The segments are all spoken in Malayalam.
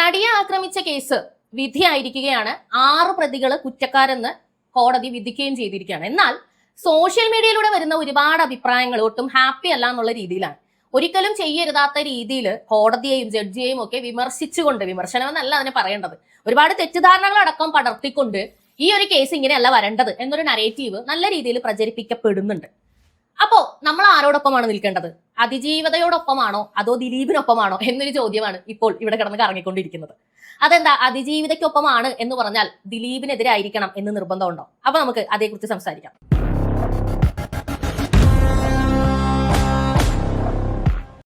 നടിയെ ആക്രമിച്ച കേസ് വിധിയായിരിക്കുകയാണ് ആറ് പ്രതികൾ കുറ്റക്കാരെന്ന് കോടതി വിധിക്കുകയും ചെയ്തിരിക്കുകയാണ്. എന്നാൽ സോഷ്യൽ മീഡിയയിലൂടെ വരുന്ന ഒരുപാട് അഭിപ്രായങ്ങൾ ഒട്ടും ഹാപ്പി അല്ല എന്നുള്ള രീതിയിലാണ്. ഒരിക്കലും ചെയ്യരുതാത്ത രീതിയിൽ കോടതിയെയും ജഡ്ജിയെയും ഒക്കെ വിമർശിച്ചുകൊണ്ട് വിമർശനം എന്നല്ല അതിനെ പറയേണ്ടത്. ഒരുപാട് തെറ്റിദ്ധാരണകൾ അടക്കം പടർത്തിക്കൊണ്ട് ഈ ഒരു കേസ് ഇങ്ങനെയല്ല വരേണ്ടത് എന്നൊരു നരേറ്റീവ് നല്ല രീതിയിൽ പ്രചരിപ്പിക്കപ്പെടുന്നുണ്ട്. അപ്പോ നമ്മൾ ആരോടൊപ്പമാണ് നിൽക്കേണ്ടത്? അതിജീവിതയോടൊപ്പമാണോ? അതോ ദിലീപിനൊപ്പമാണോ? എന്നൊരു ചോദ്യമാണ് ഇപ്പോൾ ഇവിടെ കിടന്ന് കറങ്ങിക്കൊണ്ടിരിക്കുന്നത്. അതെന്താ? അതിജീവിതയ്ക്കൊപ്പമാണ് എന്ന് പറഞ്ഞാൽ ദിലീപിനെതിരായിരിക്കണം എന്ന് നിർബന്ധമുണ്ടോ? അപ്പൊ നമുക്ക് അതേക്കുറിച്ച് സംസാരിക്കാം.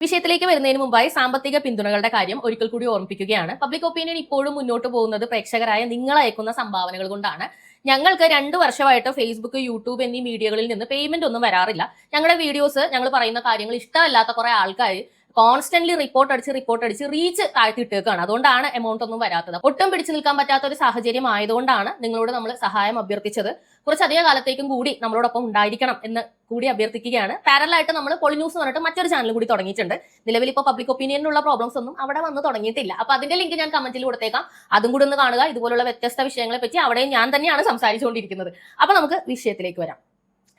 വിഷയത്തിലേക്ക് വരുന്നതിന് മുമ്പായി സാമ്പത്തിക പിന്തുണകളുടെ കാര്യം ഒരിക്കൽ കൂടി ഓർമ്മിപ്പിക്കുകയാണ്. പബ്ലിക് ഒപ്പീനിയൻ ഇപ്പോഴും മുന്നോട്ട് പോകുന്നത് പ്രേക്ഷകരായ നിങ്ങൾ അയക്കുന്ന സംഭാവനകൾ കൊണ്ടാണ്. ഞങ്ങൾക്ക് രണ്ടു വർഷമായിട്ട് ഫേസ്ബുക്ക് യൂട്യൂബ് എന്നീ മീഡിയകളിൽ നിന്ന് പേയ്മെന്റ് ഒന്നും വരാറില്ല. ഞങ്ങളുടെ വീഡിയോസ് ഞങ്ങൾ പറയുന്ന കാര്യങ്ങൾ ഇഷ്ടമല്ലാത്ത കുറെ ആൾക്കാർ കോൺസ്റ്റന്റ്ലി റിപ്പോർട്ട് അടിച്ച് റിപ്പോർട്ട് അടിച്ച് റീച്ച് താഴ്ത്തിയിട്ടേക്കാണ്. അതുകൊണ്ടാണ് എമൗണ്ട് ഒന്നും വരാത്തത്. ഒട്ടും പിടിച്ചു നിൽക്കാൻ പറ്റാത്ത ഒരു സാഹചര്യം ആയതുകൊണ്ടാണ് നിങ്ങളോട് നമ്മൾ സഹായം അഭ്യർത്ഥിച്ചത്. കുറച്ചധിക കാലത്തേക്കും കൂടി നമ്മളോടൊപ്പം ഉണ്ടായിരിക്കണം എന്ന് കൂടി അഭ്യർത്ഥിക്കുകയാണ്. പാരലായിട്ട് നമ്മൾ പൊളി ന്യൂസ് എന്ന് പറഞ്ഞിട്ട് മറ്റൊരു ചാനൽ കൂടി തുടങ്ങിയിട്ടുണ്ട്. നിലവിൽ ഇപ്പോൾ പബ്ലിക് ഒപ്പീനിയനിലുള്ള പ്രോബ്ലംസ് ഒന്നും അവിടെ വന്ന് തുടങ്ങിയിട്ടില്ല. അപ്പൊ അതിന്റെ ലിങ്ക് ഞാൻ കമന്റിൽ കൊടുത്തേക്കാം. അതും കൂടി ഒന്ന് കാണുക. ഇതുപോലുള്ള വ്യത്യസ്ത വിഷയങ്ങളെ പറ്റി അവിടെ ഞാൻ തന്നെയാണ് സംസാരിച്ചുകൊണ്ടിരിക്കുന്നത്. അപ്പൊ നമുക്ക് വിഷയത്തിലേക്ക് വരാം.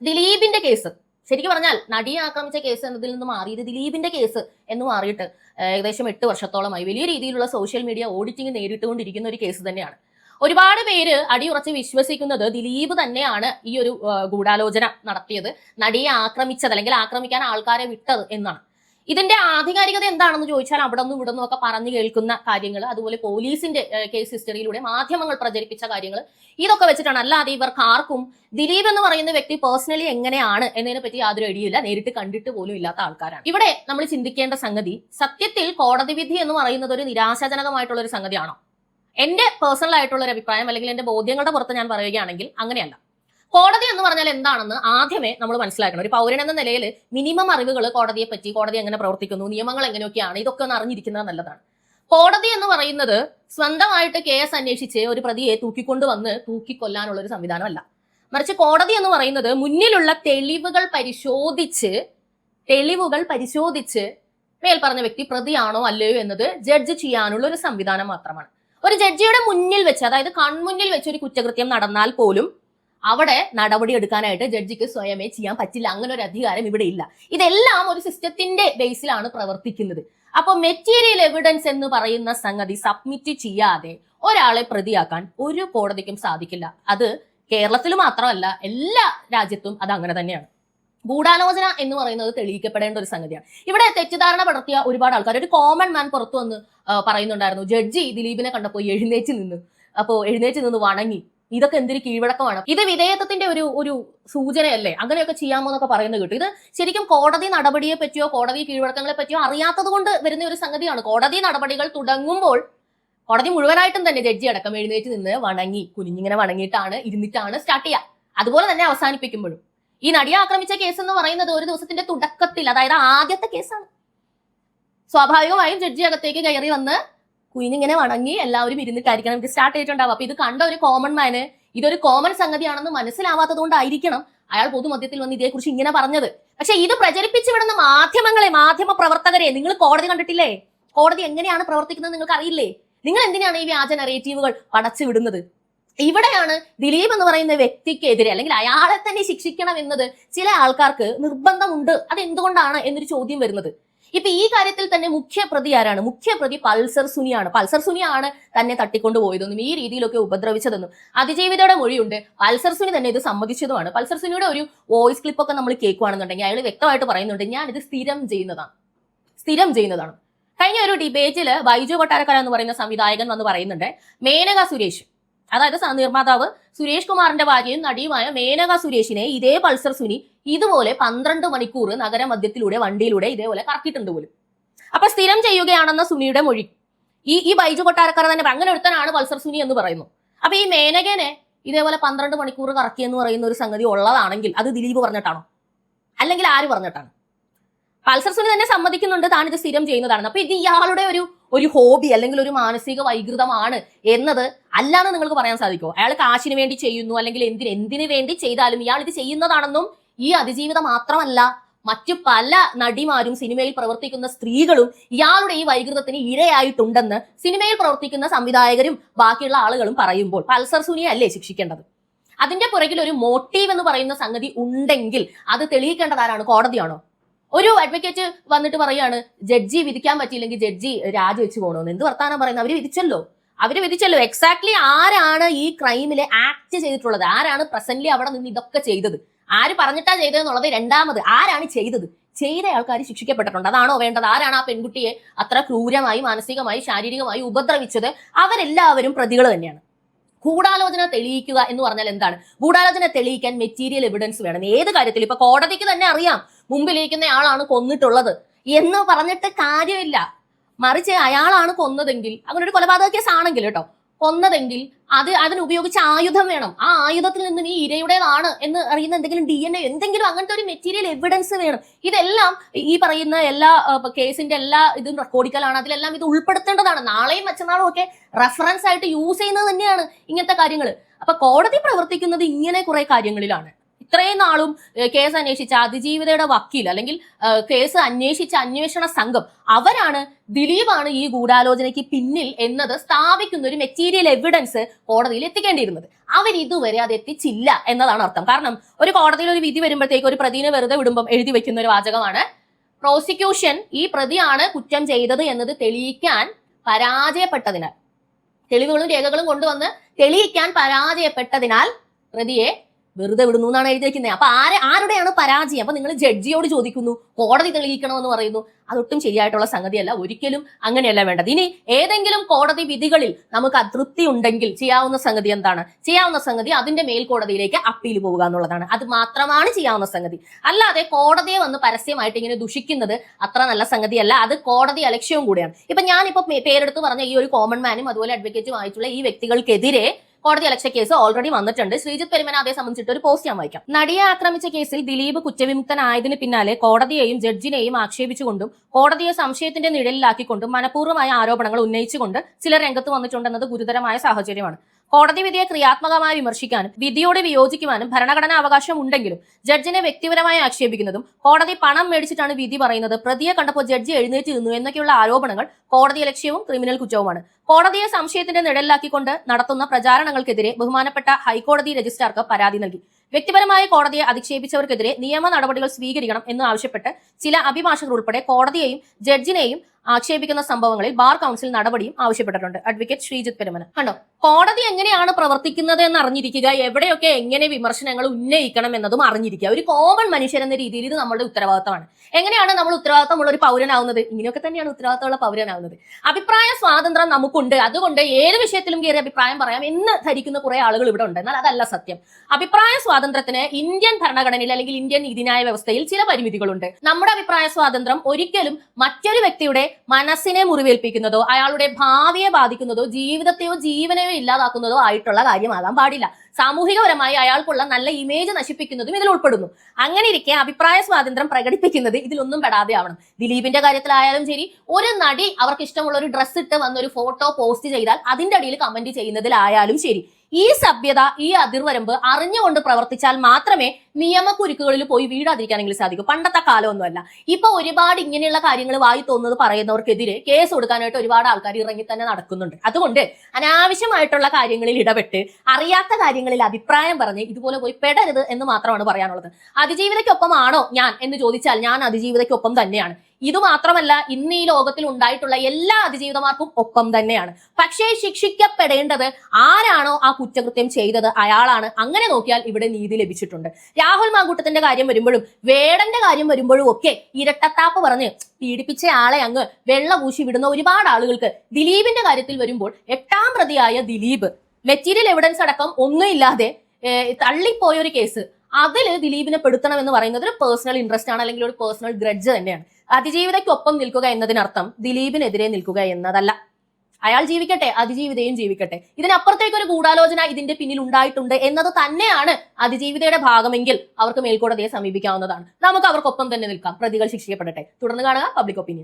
ദിലീപിന്റെ കേസ് ശരിക്കും പറഞ്ഞാൽ നടിയെ ആക്രമിച്ച കേസ് എന്നതിൽ നിന്ന് മാറിയത് ദിലീപിന്റെ കേസ് എന്ന് മാറിയിട്ട് ഏകദേശം എട്ട് വർഷത്തോളമായി വലിയ രീതിയിലുള്ള സോഷ്യൽ മീഡിയ ഓഡിറ്റിംഗ് നേരിട്ടുകൊണ്ടിരിക്കുന്ന ഒരു കേസ് തന്നെയാണ്. ഒരുപാട് പേര് അടിയുറച്ച് വിശ്വസിക്കുന്നത് ദിലീപ് തന്നെയാണ് ഈ ഒരു ഗൂഢാലോചന നടത്തിയത്. നടിയെ ആക്രമിച്ചത് അല്ലെങ്കിൽ ആക്രമിക്കാൻ ആൾക്കാരെ വിട്ടത് എന്നാണ്. ഇതിന്റെ ആധികാരികത എന്താണെന്ന് ചോദിച്ചാൽ അവിടെ നിന്നും ഇവിടെ നിന്നും ഒക്കെ പറഞ്ഞു കേൾക്കുന്ന കാര്യങ്ങൾ അതുപോലെ പോലീസിന്റെ കേസ് ഹിസ്റ്ററിയിലൂടെ മാധ്യമങ്ങൾ പ്രചരിപ്പിച്ച കാര്യങ്ങൾ ഇതൊക്കെ വെച്ചിട്ടാണ്. അല്ലാതെ ഇവർക്ക് ആർക്കും ദിലീപ് എന്ന് പറയുന്ന വ്യക്തി പേഴ്സണലി എങ്ങനെയാണ് എന്നതിനെ പറ്റി യാതൊരു ഐഡിയയില്ല നേരിട്ട് കണ്ടിട്ട് പോലും ഇല്ലാത്ത ആൾക്കാരാണ്. ഇവിടെ നമ്മൾ ചിന്തിക്കേണ്ട സംഗതി സത്യത്തിൽ കോടതി വിധി എന്ന് പറയുന്നത് ഒരു നിരാശാജനകമായിട്ടുള്ള ഒരു സംഗതിയാണോ? എന്റെ പേഴ്സണൽ ആയിട്ടുള്ള ഒരു അഭിപ്രായം അല്ലെങ്കിൽ എന്റെ ബോധ്യങ്ങളുടെ പുറത്ത് ഞാൻ പറയുകയാണെങ്കിൽ അങ്ങനെയല്ല. കോടതി എന്ന് പറഞ്ഞാൽ എന്താണെന്ന് ആദ്യമേ നമ്മൾ മനസ്സിലാക്കണം. ഒരു പൗരൻ എന്ന നിലയിൽ മിനിമം അറിവുകൾ കോടതിയെ പറ്റി കോടതി എങ്ങനെ പ്രവർത്തിക്കുന്നു നിയമങ്ങൾ എങ്ങനെയൊക്കെയാണ് ഇതൊക്കെ ഒന്ന് അറിഞ്ഞിരിക്കുന്നത് നല്ലതാണ്. കോടതി എന്ന് പറയുന്നത് സ്വന്തമായിട്ട് കേസ് അന്വേഷിച്ച് ഒരു പ്രതിയെ തൂക്കിക്കൊണ്ട് വന്ന് തൂക്കിക്കൊല്ലാനുള്ള ഒരു സംവിധാനമല്ല. മറിച്ച് കോടതി എന്ന് പറയുന്നത് മുന്നിലുള്ള തെളിവുകൾ പരിശോധിച്ച് തെളിവുകൾ പരിശോധിച്ച് മേൽപ്പറഞ്ഞ വ്യക്തി പ്രതിയാണോ അല്ലയോ എന്നത് ജഡ്ജ് ചെയ്യാനുള്ള ഒരു സംവിധാനം മാത്രമാണ്. ഒരു ജഡ്ജിയുടെ മുന്നിൽ വെച്ച് അതായത് കൺമുന്നിൽ വെച്ച് ഒരു കുറ്റകൃത്യം നടന്നാൽ പോലും അവിടെ നടപടി എടുക്കാനായിട്ട് ജഡ്ജിക്ക് സ്വയമേ ചെയ്യാൻ പറ്റില്ല. അങ്ങനെ ഒരു അധികാരം ഇവിടെ ഇല്ല. ഇതെല്ലാം ഒരു സിസ്റ്റത്തിന്റെ ബേസിലാണ് പ്രവർത്തിക്കുന്നത്. അപ്പൊ മെറ്റീരിയൽ എവിഡൻസ് എന്ന് പറയുന്ന സംഗതി സബ്മിറ്റ് ചെയ്യാതെ ഒരാളെ പ്രതിയാക്കാൻ ഒരു കോടതിക്കും സാധിക്കില്ല. അത് കേരളത്തിൽ മാത്രമല്ല എല്ലാ രാജ്യത്തും അത് അങ്ങനെ തന്നെയാണ്. ഗൂഢാലോചന എന്ന് പറയുന്നത് തെളിയിക്കപ്പെടേണ്ട ഒരു സംഗതിയാണ്. ഇവിടെ തെറ്റിദ്ധാരണ പടർത്തിയ ഒരുപാട് ആൾക്കാർ ഒരു കോമൺ മാൻ പുറത്തു വന്ന് പറയുന്നുണ്ടായിരുന്നു ജഡ്ജി ദിലീപിനെ കണ്ടപ്പോൾ എഴുന്നേറ്റ് നിന്ന് അപ്പോൾ എഴുന്നേറ്റ് നിന്ന് വണങ്ങി ഇതൊക്കെ എന്തൊരു കീഴ്വഴക്കമാണ്? ഇത് വിധേയത്വത്തിന്റെ ഒരു ഒരു സൂചനയല്ലേ? അങ്ങനെയൊക്കെ ചെയ്യാമോ എന്നൊക്കെ പറയുന്നത് കേട്ടു. ഇത് ശരിക്കും കോടതി നടപടിയെ പറ്റിയോ കോടതി കീഴ്വഴക്കങ്ങളെ പറ്റിയോ അറിയാത്തത് കൊണ്ട് വരുന്ന ഒരു സംഗതിയാണ്. കോടതി നടപടികൾ തുടങ്ങുമ്പോൾ കോടതി മുഴുവനായിട്ടും തന്നെ ജഡ്ജി അടക്കം എഴുന്നേറ്റ് നിന്ന് വണങ്ങി കുനിഞ്ഞിങ്ങനെ വണങ്ങിയിട്ടാണ് ഇരുന്നിട്ടാണ് സ്റ്റാർട്ട് ചെയ്യുക. അതുപോലെ തന്നെ അവസാനിപ്പിക്കുമ്പോഴും. ഈ നടിയെ ആക്രമിച്ച കേസ് എന്ന് പറയുന്നത് ഒരു ദിവസത്തിന്റെ തുടക്കത്തിൽ അതായത് ആദ്യത്തെ കേസാണ് സ്വാഭാവികമായും ജഡ്ജി അകത്തേക്ക് കയറി വന്ന് കുഞ്ഞിങ്ങനെ വണങ്ങി എല്ലാവരും ഇരുന്നിട്ടായിരിക്കണം. ഇത് സ്റ്റാർട്ട് ചെയ്തിട്ടുണ്ടാവും. അപ്പൊ ഇത് കണ്ട ഒരു കോമൺ മാന് ഇതൊരു കോമൺ സംഗതിയാണെന്ന് മനസ്സിലാവാത്തത് കൊണ്ടായിരിക്കണം അയാൾ പൊതുമധ്യത്തിൽ വന്ന് ഇതേക്കുറിച്ച് ഇങ്ങനെ പറഞ്ഞത്. പക്ഷെ ഇത് പ്രചരിപ്പിച്ചു വിടുന്ന മാധ്യമങ്ങളെ മാധ്യമ പ്രവർത്തകരെ നിങ്ങൾ കോടതി കണ്ടിട്ടില്ലേ? കോടതി എങ്ങനെയാണ് പ്രവർത്തിക്കുന്നത് നിങ്ങൾക്ക് അറിയില്ലേ? നിങ്ങൾ എന്തിനാണ് ഈ വ്യാജ നറേറ്റീവുകൾ പടച്ചു വിടുന്നത്? ഇവിടെയാണ് ദിലീപ് എന്ന് പറയുന്ന വ്യക്തിക്കെതിരെ അല്ലെങ്കിൽ അയാളെ തന്നെ ശിക്ഷിക്കണം എന്നത് ചില ആൾക്കാർക്ക് നിർബന്ധമുണ്ട്. അത് എന്തുകൊണ്ടാണ് എന്നൊരു ചോദ്യം വരുന്നത്. ഇപ്പൊ ഈ കാര്യത്തിൽ തന്നെ മുഖ്യ പ്രതി ആരാണ്? മുഖ്യ പ്രതി പൾസർ സുനിയാണ്. പൾസർ സുനിയാണ് തന്നെ തട്ടിക്കൊണ്ടു പോയതെന്നും ഈ രീതിയിലൊക്കെ ഉപദ്രവിച്ചതെന്നും. അതിജീവിതയുടെ മൊഴിയുണ്ട്. പൾസർ സുനി തന്നെ ഇത് സമ്മതിച്ചതുമാണ്. പൾസർ സുനിയുടെ ഒരു വോയിസ് ക്ലിപ്പൊക്കെ നമ്മൾ കേൾക്കുകയാണെന്നുണ്ടെങ്കിൽ അയാൾ വ്യക്തമായിട്ട് പറയുന്നുണ്ട് ഞാൻ ഇത് സ്ഥിരം ചെയ്യുന്നതാണ് സ്ഥിരം ചെയ്യുന്നതാണ്. കഴിഞ്ഞ ഒരു ഡിബേറ്റിൽ ബൈജു കൊട്ടാരക്കര എന്ന് പറയുന്ന സംവിധായകൻ വന്ന് പറയുന്നുണ്ട് മേനക സുരേഷ് അതായത് നിർമ്മാതാവ് സുരേഷ് കുമാറിന്റെ ഭാര്യയും നടിയുമായ മേനക സുരേഷിനെ ഇതേ പൾസർ സുനി ഇതുപോലെ പന്ത്രണ്ട് മണിക്കൂർ നഗരമധ്യത്തിലൂടെ വണ്ടിയിലൂടെ ഇതേപോലെ കറക്കിയിട്ടുണ്ട് പോലും. അപ്പൊ സ്ഥിരം ചെയ്യുകയാണെന്ന സുനിയുടെ മൊഴി. ഈ ഈ ബൈജു കൊട്ടാരക്കാരൻ തന്നെ അങ്ങനെ ഒരുത്തനാണ് പൾസർ സുനി എന്ന് പറയുന്നു. അപ്പൊ ഈ മേനകനെ ഇതേപോലെ പന്ത്രണ്ട് മണിക്കൂർ കറക്കി എന്ന് പറയുന്ന ഒരു സംഗതി ഉള്ളതാണെങ്കിൽ അത് ദിലീപ് പറഞ്ഞിട്ടാണോ? അല്ലെങ്കിൽ ആര് പറഞ്ഞിട്ടാണ്? പൾസർ സുനി തന്നെ സമ്മതിക്കുന്നുണ്ട്. താൻ ഇത് സ്ഥിരം ചെയ്യുന്നതാണ് അപ്പൊ ഇത് ഇയാളുടെ ഒരു ഒരു ഹോബി അല്ലെങ്കിൽ ഒരു മാനസിക വൈകൃതമാണ് എന്നത് അല്ലാന്ന് നിങ്ങൾക്ക് പറയാൻ സാധിക്കുമോ? അയാൾ കാശിന് വേണ്ടി ചെയ്യുന്നു അല്ലെങ്കിൽ എന്തിന് എന്തിനു വേണ്ടി ചെയ്താലും ഇയാൾ ഇത് ചെയ്യുന്നതാണെന്നും ഈ അതിജീവിതം മാത്രമല്ല മറ്റു പല നടിമാരും സിനിമയിൽ പ്രവർത്തിക്കുന്ന സ്ത്രീകളും ഇയാളുടെ ഈ വൈകൃതത്തിന് ഇരയായിട്ടുണ്ടെന്ന് സിനിമയിൽ പ്രവർത്തിക്കുന്ന സംവിധായകരും ബാക്കിയുള്ള ആളുകളും പറയുമ്പോൾ പൾസർ സുനിയെ അല്ലേ ശിക്ഷിക്കേണ്ടത്? അതിന്റെ പുറകിൽ ഒരു മോട്ടീവ് എന്ന് പറയുന്ന സംഗതി ഉണ്ടെങ്കിൽ അത് തെളിയിക്കേണ്ടതാരാണ് കോടതിയാണോ? ഒരു അഡ്വക്കേറ്റ് വന്നിട്ട് പറയാണ് ജഡ്ജി വിധിക്കാൻ പറ്റിയില്ലെങ്കിൽ ജഡ്ജി രാജിവെച്ച് പോകണമെന്ന് എന്ത് വർത്താനം പറയുന്നത് അവർ വിധിച്ചല്ലോ. അവർ വിധിച്ചല്ലോ. എക്സാക്ട്ലി ആരാണ് ഈ ക്രൈമിൽ ആക്ട് ചെയ്തിട്ടുള്ളത്? ആരാണ് പ്രസന്റ്ലി അവിടെ നിന്ന് ഇതൊക്കെ ചെയ്തത്? ആര് പറഞ്ഞിട്ടാ ചെയ്തതെന്നുള്ളത് രണ്ടാമത്. ആരാണ് ചെയ്തത്? ചെയ്ത ആൾക്കാർ ശിക്ഷിക്കപ്പെട്ടിട്ടുണ്ട്. അതാണോ വേണ്ടത്? ആരാണ് ആ പെൺകുട്ടിയെ അത്ര ക്രൂരമായി മാനസികമായി ശാരീരികമായി ഉപദ്രവിച്ചത്? അവരെല്ലാവരും പ്രതികൾ തന്നെയാണ്. ഗൂഢാലോചന തെളിയിക്കുക എന്ന് പറഞ്ഞാൽ എന്താണ്? ഗൂഢാലോചന തെളിയിക്കാൻ മെറ്റീരിയൽ എവിഡൻസ് വേണം. ഏത് കാര്യത്തിൽ ഇപ്പൊ കോടതിക്ക് തന്നെ അറിയാം. മുമ്പിലിരിക്കുന്ന ആളാണ് കൊന്നിട്ടുള്ളത്. എന്ന് പറഞ്ഞിട്ട് കാര്യമില്ല. മറിച്ച് അയാളാണ് കൊന്നതെങ്കിൽ അങ്ങനെ ഒരു കൊലപാതക കേസ് ആണെങ്കിൽ കേട്ടോ കൊന്നതെങ്കിൽ അത് അതിന് ഉപയോഗിച്ച ആയുധം വേണം. ആ ആയുധത്തിൽ നിന്ന് നീ ഇരയുടേതാണ് എന്ന് അറിയുന്ന എന്തെങ്കിലും ഡി എൻ എ എന്തെങ്കിലും അങ്ങനത്തെ ഒരു മെറ്റീരിയൽ എവിഡൻസ് വേണം. ഇതെല്ലാം ഈ പറയുന്ന എല്ലാ കേസിന്റെ എല്ലാ ഇതും റെക്കോർഡിക്കലാണ് അതിലെല്ലാം ഇത് ഉൾപ്പെടുത്തേണ്ടതാണ്. നാളെയും മറ്റന്നാളും ഒക്കെ റെഫറൻസ് ആയിട്ട് യൂസ് ചെയ്യുന്നത് തന്നെയാണ് ഇങ്ങനത്തെ കാര്യങ്ങൾ അപ്പൊ കോടതി പ്രവർത്തിക്കുന്നത് ഇങ്ങനെ കുറെ കാര്യങ്ങളിലാണ്. ഇത്രയും നാളും കേസ് അന്വേഷിച്ച അതിജീവിതയുടെ വക്കീൽ അല്ലെങ്കിൽ കേസ് അന്വേഷിച്ച അന്വേഷണ സംഘം അവരാണ് ദിലീപാണ് ഈ ഗൂഢാലോചനയ്ക്ക് പിന്നിൽ എന്നത് സ്ഥാപിക്കുന്ന ഒരു മെറ്റീരിയൽ എവിഡൻസ് കോടതിയിൽ എത്തിക്കേണ്ടിയിരുന്നത്. അവർ ഇതുവരെ അത് എത്തിച്ചില്ല എന്നതാണ് അർത്ഥം. കാരണം ഒരു കോടതിയിൽ ഒരു വിധി വരുമ്പോഴത്തേക്ക് ഒരു പ്രതിനെ വെറുതെ വിടുമ്പം എഴുതി വെക്കുന്ന ഒരു വാചകമാണ്. പ്രോസിക്യൂഷൻ ഈ പ്രതിയാണ് കുറ്റം ചെയ്തത് എന്നത് തെളിയിക്കാൻ പരാജയപ്പെട്ടതിനാൽ തെളിവുകളും രേഖകളും കൊണ്ടുവന്ന് തെളിയിക്കാൻ പരാജയപ്പെട്ടതിനാൽ പ്രതിയെ വെറുതെ വിടുന്നു എന്നാണ് എഴുതിയിരിക്കുന്നത് അപ്പൊ ആരെ ആരുടെയാണ് പരാജയം? അപ്പൊ നിങ്ങൾ ജഡ്ജിയോട് ചോദിക്കുന്നു കോടതി തെളിയിക്കണമെന്ന് പറയുന്നു. അതൊട്ടും ശരിയായിട്ടുള്ള സംഗതിയല്ല. ഒരിക്കലും അങ്ങനെയല്ല വേണ്ടത്. ഇനി ഏതെങ്കിലും കോടതി വിധികളിൽ നമുക്ക് അതൃപ്തി ഉണ്ടെങ്കിൽ ചെയ്യാവുന്ന സംഗതി എന്താണ്? ചെയ്യാവുന്ന സംഗതി അതിന്റെ മേൽക്കോടതിയിലേക്ക് അപ്പീൽ പോവുക എന്നുള്ളതാണ്. അത് മാത്രമാണ് ചെയ്യാവുന്ന സംഗതി. അല്ലാതെ കോടതിയെ വന്ന് പരസ്യമായിട്ട് ഇങ്ങനെ ദുഷിക്കുന്നത് അത്ര നല്ല സംഗതിയല്ല. അത് കോടതി അലക്ഷ്യവും കൂടിയാണ്. ഇപ്പൊ ഞാനിപ്പോ പേരെടുത്ത് പറഞ്ഞ ഈ ഒരു കോമൺ മാനും അതുപോലെ അഡ്വക്കേറ്റും ആയിട്ടുള്ള ഈ വ്യക്തികൾക്കെതിരെ കോടതി അലക്ഷ്യ കേസ് ഓൾറെഡി വന്നിട്ടുണ്ട്. ശ്രീജിത് പെരുമന അതേ സംബന്ധിച്ചിട്ട് ഒരു പോസ്റ്റ് ഞാൻ വായിക്കാം. നടിയെ ആക്രമിച്ച കേസിൽ ദിലീപ് കുറ്റവിമുക്തനായതിന് പിന്നാലെ കോടതിയെയും ജഡ്ജിനെയും ആക്ഷേപിച്ചുകൊണ്ടും കോടതിയെ സംശയത്തിന്റെ നിഴലിലാക്കിക്കൊണ്ടും മനഃപൂർവമായ ആരോപണങ്ങൾ ഉന്നയിച്ചുകൊണ്ട് ചില രംഗത്ത് വന്നിട്ടുണ്ടെന്നത് ഗുരുതരമായ സാഹചര്യമാണ്. കോടതി വിധിയെ ക്രിയാത്മകമായി വിമർശിക്കാനും വിധിയോട് വിയോജിക്കുവാനും ഭരണഘടനാ അവകാശം ഉണ്ടെങ്കിലും ജഡ്ജിനെ വ്യക്തിപരമായി ആക്ഷേപിക്കുന്നതും കോടതി പണം മേടിച്ചിട്ടാണ് വിധി പറയുന്നത്. പ്രതിയെ കണ്ടപ്പോൾ ജഡ്ജി എഴുന്നേറ്റ് നിന്നു എന്നൊക്കെയുള്ള ആരോപണങ്ങൾ കോടതി ലക്ഷ്യവും ക്രിമിനൽ കുറ്റവുമാണ്. കോടതിയെ സംശയത്തിന്റെ നിഴലിലാക്കിക്കൊണ്ട് നടത്തുന്ന പ്രചാരണങ്ങൾക്കെതിരെ ബഹുമാനപ്പെട്ട ഹൈക്കോടതി രജിസ്ട്രാർക്ക് പരാതി നൽകി. വ്യക്തിപരമായി കോടതിയെ അധിക്ഷേപിച്ചവർക്കെതിരെ നിയമ നടപടികൾ സ്വീകരിക്കണം എന്ന് ആവശ്യപ്പെട്ട് ചില അഭിഭാഷകർ ഉൾപ്പെടെ കോടതിയെയും ജഡ്ജിനെയും ആക്ഷേപിക്കുന്ന സംഭവങ്ങളിൽ ബാർ കൗൺസിൽ നടപടിയും ആവശ്യപ്പെട്ടിട്ടുണ്ട്. അഡ്വക്കേറ്റ് ശ്രീജിത് പെരുമന. കണ്ടോ? കോടതി എങ്ങനെയാണ് പ്രവർത്തിക്കുന്നത് എന്ന് അറിഞ്ഞിരിക്കുക എവിടെയൊക്കെ എങ്ങനെ വിമർശനങ്ങൾ ഉന്നയിക്കണം എന്നതും അറിഞ്ഞിരിക്കുക. ഒരു കോമൺ മനുഷ്യൻ എന്ന രീതിയിൽ ഇത് നമ്മുടെ ഉത്തരവാദിത്തമാണ്. എങ്ങനെയാണ് നമ്മൾ ഉത്തരവാദിത്തമുള്ള ഒരു പൗരനാവുന്നത്? ഇങ്ങനെയൊക്കെ തന്നെയാണ് ഉത്തരവാദിത്തമുള്ള പൗരനാവുന്നത്. അഭിപ്രായ സ്വാതന്ത്ര്യം നമുക്കുണ്ട്. അതുകൊണ്ട് ഏത് വിഷയത്തിലും കയറി അഭിപ്രായം പറയാം എന്ന് ധരിക്കുന്ന കുറെ ആളുകൾ ഇവിടെ ഉണ്ട്. എന്നാൽ അതല്ല സത്യം. അഭിപ്രായ സ്വാതന്ത്ര്യത്തിന് ഇന്ത്യൻ ഭരണഘടനയിൽ അല്ലെങ്കിൽ ഇന്ത്യൻ നീതിന്യായ വ്യവസ്ഥയിൽ ചില പരിമിതികളുണ്ട്. നമ്മുടെ അഭിപ്രായ സ്വാതന്ത്ര്യം ഒരിക്കലും മറ്റൊരു വ്യക്തിയുടെ മനസ്സിനെ മുറിവേൽപ്പിക്കുന്നതോ അയാളുടെ ഭാവിയെ ബാധിക്കുന്നതോ ജീവിതത്തെയോ ജീവനെയോ ഇല്ലാതാക്കുന്നതോ ആയിട്ടുള്ള കാര്യമാകാൻ പാടില്ല. സാമൂഹികപരമായി അയാൾക്കുള്ള നല്ല ഇമേജ് നശിപ്പിക്കുന്നതും ഇതിൽ ഉൾപ്പെടുന്നു. അങ്ങനെ ഇരിക്കെ അഭിപ്രായ സ്വാതന്ത്ര്യം പ്രകടിപ്പിക്കുന്നത് ഇതിലൊന്നും പെടാതെ ആവണം. ദിലീപിന്റെ കാര്യത്തിലായാലും ശരി ഒരു നടി അവർക്ക് ഇഷ്ടമുള്ള ഒരു ഡ്രസ്സ് ഇട്ട് വന്നൊരു ഫോട്ടോ പോസ്റ്റ് ചെയ്താൽ അതിന്റെ അടിയിൽ കമന്റ് ചെയ്യുന്നതിലായാലും ശരി. ഈ സഭ്യത ഈ അതിർവരമ്പ് അറിഞ്ഞുകൊണ്ട് പ്രവർത്തിച്ചാൽ മാത്രമേ നിയമക്കുരുക്കുകളിൽ പോയി വീടാതിരിക്കാനെങ്കിലും സാധിക്കൂ. പണ്ടത്തെ കാലമൊന്നുമല്ല. ഇപ്പൊ ഒരുപാട് ഇങ്ങനെയുള്ള കാര്യങ്ങൾ വായി തോന്നുന്നത് പറയുന്നവർക്കെതിരെ കേസ് കൊടുക്കാനായിട്ട് ഒരുപാട് ആൾക്കാർ ഇറങ്ങി തന്നെ നടക്കുന്നുണ്ട്. അതുകൊണ്ട് അനാവശ്യമായിട്ടുള്ള കാര്യങ്ങളിൽ ഇടപെട്ട് അറിയാത്ത കാര്യങ്ങളിൽ അഭിപ്രായം പറഞ്ഞ് ഇതുപോലെ പോയി പെടരുത് എന്ന് മാത്രമാണ് പറയാനുള്ളത്. അതിജീവിതയ്ക്കൊപ്പമാണോ ഞാൻ എന്ന് ചോദിച്ചാൽ ഞാൻ അതിജീവിതയ്ക്കൊപ്പം തന്നെയാണ്. ഇത് മാത്രമല്ല ഇന്ന് ഈ ലോകത്തിൽ ഉണ്ടായിട്ടുള്ള എല്ലാ അതിജീവിതമാർക്കും ഒപ്പം തന്നെയാണ്. പക്ഷേ ശിക്ഷിക്കപ്പെടേണ്ടത് ആരാണോ ആ കുറ്റകൃത്യം ചെയ്തത്? അയാളാണ്. അങ്ങനെ നോക്കിയാൽ ഇവിടെ നീതി ലഭിച്ചിട്ടുണ്ട്. രാഹുൽ മാങ്കൂട്ടത്തിന്റെ കാര്യം വരുമ്പോഴും വേടന്റെ കാര്യം വരുമ്പോഴും ഒക്കെ ഇരട്ടത്താപ്പ് പറഞ്ഞ് പീഡിപ്പിച്ച ആളെ അങ്ങ് വെള്ള പൂശി വിടുന്ന ഒരുപാട് ആളുകൾക്ക് ദിലീപിന്റെ കാര്യത്തിൽ വരുമ്പോൾ എട്ടാം പ്രതിയായ ദിലീപ് മെറ്റീരിയൽ എവിഡൻസ് അടക്കം ഒന്നുമില്ലാതെ ഏഹ്, തള്ളിപ്പോയ ഒരു കേസ്. അതിൽ ദിലീപിനെ പെടുത്തണം എന്ന് പറയുന്നത് ഒരു പേഴ്സണൽ ഇൻട്രസ്റ്റ് ആണ് അല്ലെങ്കിൽ ഒരു പേഴ്സണൽ ഗ്രഡ്ജ് തന്നെയാണ്. അതിജീവിതയ്ക്കൊപ്പം നിൽക്കുക എന്നതിനർത്ഥം ദിലീപിനെതിരെ നിൽക്കുക എന്നതല്ല. അയാൾ ജീവിക്കട്ടെ അതിജീവിതയും ജീവിക്കട്ടെ. ഇതിനപ്പുറത്തേക്ക് ഒരു ഗൂഢാലോചന ഇതിന്റെ പിന്നിൽ ഉണ്ടായിട്ടുണ്ട് എന്നത് തന്നെയാണ് അതിജീവിതയുടെ ഭാഗമെങ്കിൽ അവർക്ക് മേൽക്കോടതിയെ സമീപിക്കാവുന്നതാണ്. നമുക്ക് അവർക്കൊപ്പം തന്നെ നിൽക്കാം. പ്രതികൾ ശിക്ഷിക്കപ്പെടട്ടെ. തുടർന്ന് കാണുക പബ്ലിക് ഒപ്പീനിയൻ